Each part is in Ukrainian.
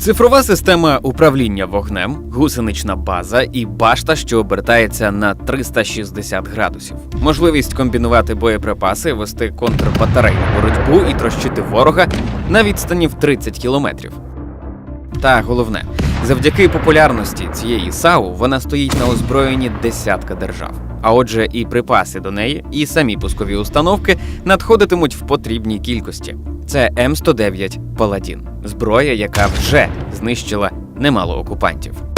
Цифрова система управління вогнем, гусенична база і башта, що обертається на 360 градусів. Можливість комбінувати боєприпаси, вести контрбатарейну боротьбу і трощити ворога на відстані в 30 кілометрів. Та головне, завдяки популярності цієї САУ вона стоїть на озброєнні десятка держав. А отже, і припаси до неї, і самі пускові установки надходитимуть в потрібній кількості. Це М109 Паладін, зброя, яка вже знищила немало окупантів.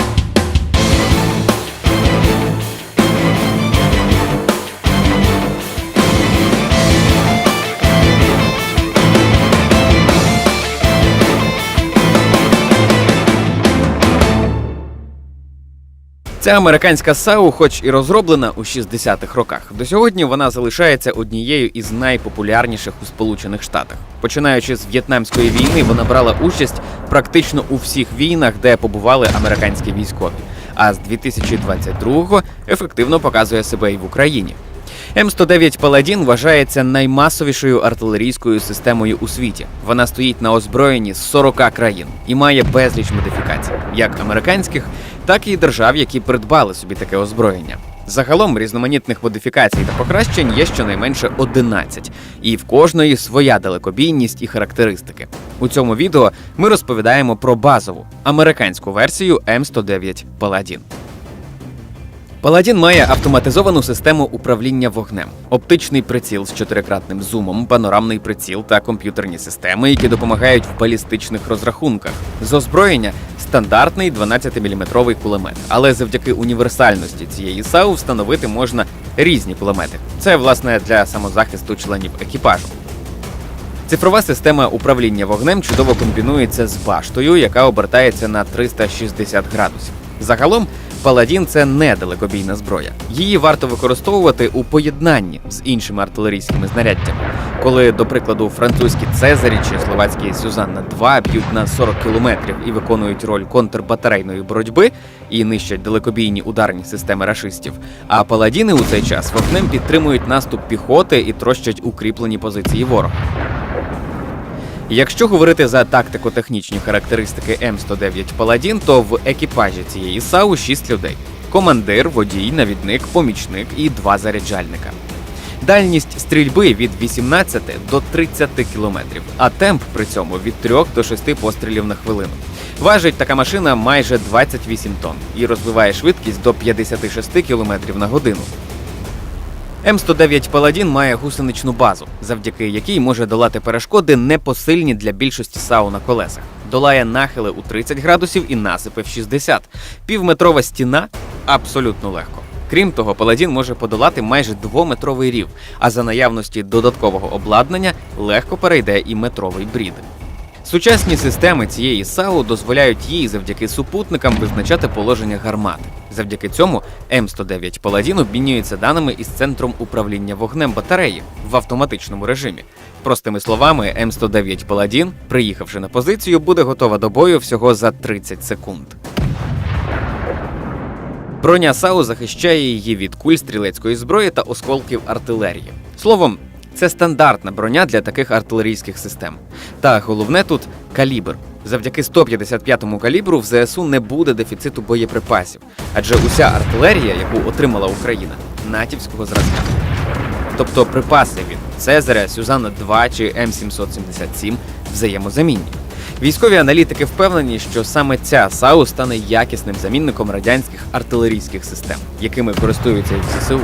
Ця американська САУ, хоч і розроблена у 60-х роках, до сьогодні вона залишається однією із найпопулярніших у Сполучених Штатах. Починаючи з В'єтнамської війни, вона брала участь практично у всіх війнах, де побували американські військові. А з 2022-го ефективно показує себе і в Україні. М109 Паладін вважається наймасовішою артилерійською системою у світі. Вона стоїть на озброєнні з 40 країн і має безліч модифікацій, як американських, так і держав, які придбали собі таке озброєння. Загалом різноманітних модифікацій та покращень є щонайменше 11, і в кожної своя далекобійність і характеристики. У цьому відео ми розповідаємо про базову американську версію М109 Паладін. Паладін має автоматизовану систему управління вогнем, оптичний приціл з чотирикратним зумом, панорамний приціл та комп'ютерні системи, які допомагають в балістичних розрахунках. З озброєння стандартний 12-мм кулемет, але завдяки універсальності цієї САУ встановити можна різні кулемети. Це власне для самозахисту членів екіпажу. Цифрова система управління вогнем чудово комбінується з баштою, яка обертається на 360 градусів. Загалом, паладін це не далекобійна зброя. Її варто використовувати у поєднанні з іншими артилерійськими знаряддями. Коли, до прикладу, французькі Цезарі чи словацькі Сюзанна 2 б'ють на 40 кілометрів і виконують роль контрбатарейної боротьби і нищать далекобійні ударні системи рашистів. А паладіни у цей час вогнем підтримують наступ піхоти і трощать укріплені позиції ворога. Якщо говорити за тактико-технічні характеристики М109 Паладін, то в екіпажі цієї САУ 6 людей: командир, водій, навідник, помічник і два заряджальника. Дальність стрільби від 18 до 30 кілометрів, а темп при цьому від 3 до 6 пострілів на хвилину. Важить така машина майже 28 тонн і розвиває швидкість до 56 кілометрів на годину. М109 Паладін має гусеничну базу, завдяки якій може долати перешкоди непосильні для більшості САУ на колесах. Долає нахили у 30 градусів і насипи в 60. Півметрова стіна абсолютно легко. Крім того, паладін може подолати майже двометровий рів, а за наявності додаткового обладнання легко перейде і метровий брід. Сучасні системи цієї САУ дозволяють їй завдяки супутникам визначати положення гармати. Завдяки цьому М109 Паладін обмінюється даними із центром управління вогнем батареї в автоматичному режимі. Простими словами, М109 Паладін, приїхавши на позицію, буде готова до бою всього за 30 секунд. Броня САУ захищає її від куль стрілецької зброї та осколків артилерії. Словом, це стандартна броня для таких артилерійських систем. Та головне тут калібр. Завдяки 155-му калібру в ЗСУ не буде дефіциту боєприпасів, адже уся артилерія, яку отримала Україна, натівського зразка. Тобто припаси від Цезаря, Сюзана 2 чи М777 взаємозамінні. Військові аналітики впевнені, що саме ця САУ стане якісним замінником радянських артилерійських систем, якими користуються ЗСУ.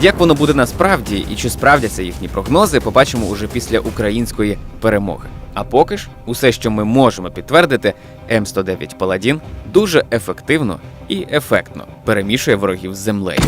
Як воно буде насправді і чи справдяться їхні прогнози, побачимо уже після української перемоги. А поки ж, усе, що ми можемо підтвердити, М109 Паладін дуже ефективно і ефектно перемішує ворогів з землею.